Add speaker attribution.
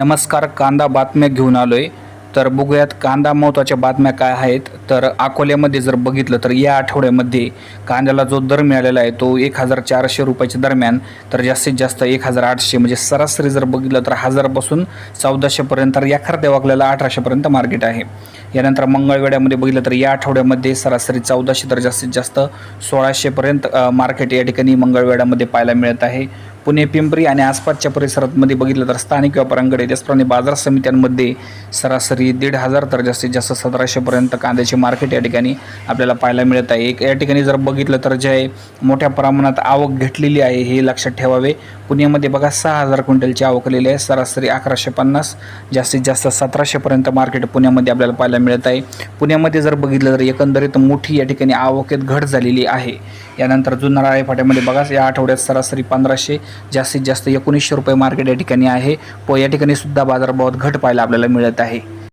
Speaker 1: नमस्कार कांदा बातम्या घेऊन आलोय. तर बघूयात कांदा महत्त्वाच्या बातम्या काय आहेत? तर अकोल्यामध्ये जर बघितलं तर या आठवड्यामध्ये कांद्याला जो दर मिळालेला आहे तो एक हजार चारशे रुपयाच्या दरम्यान तर जास्तीत जास्त एक हजार आठशे म्हणजे सरासरी जर बघितलं तर हजारपासून चौदाशेपर्यंत तर एखाद्या वागल्याला अठराशेपर्यंत मार्केट आहे. यानंतर मंगळवेड्यामध्ये बघितलं तर या आठवड्यामध्ये सरासरी चौदाशे तर जास्तीत जास्त सोळाशेपर्यंत मार्केट या ठिकाणी मंगळवेड्यामध्ये पाहायला मिळत आहे. पुणे पिंपरी आणि आसपासच्या परिसरामध्ये बघितलं तर स्थानिक व्यापाऱ्यांकडे त्याचप्रमाणे बाजार समित्यांमध्ये सरासरी दीड हजार तर जास्तीत जास्त सतराशेपर्यंत कांद्याचे मार्केट या ठिकाणी आपल्याला पाहायला मिळत आहे. एक या ठिकाणी जर बघितलं तर जे आहे मोठ्या प्रमाणात आवक घेतलेली आहे हे लक्षात ठेवावे. पुण्यामध्ये बघा सहा हजार क्विंटलची आवकलेले आहे. सरासरी अकराशे पन्नास जास्तीत जास्त सतराशेपर्यंत मार्केट पुण्यामध्ये आपल्याला पाहायला मिळत आहे. पुण्यामध्ये जर बघितलं तर एकंदरीत मोठी या ठिकाणी आवकेत घट झालेली आहे. यानंतर जुन्नर आळे फाट्यामध्ये बघा या आठवड्यात सरासरी पंधराशे जास्तीत जास्त एकोणीसशे रुपये मार्केट या ठिकाणी आहे. व या ठिकाणी सुद्धा बाजारभावात घट पाहायला आपल्याला मिळत आहे.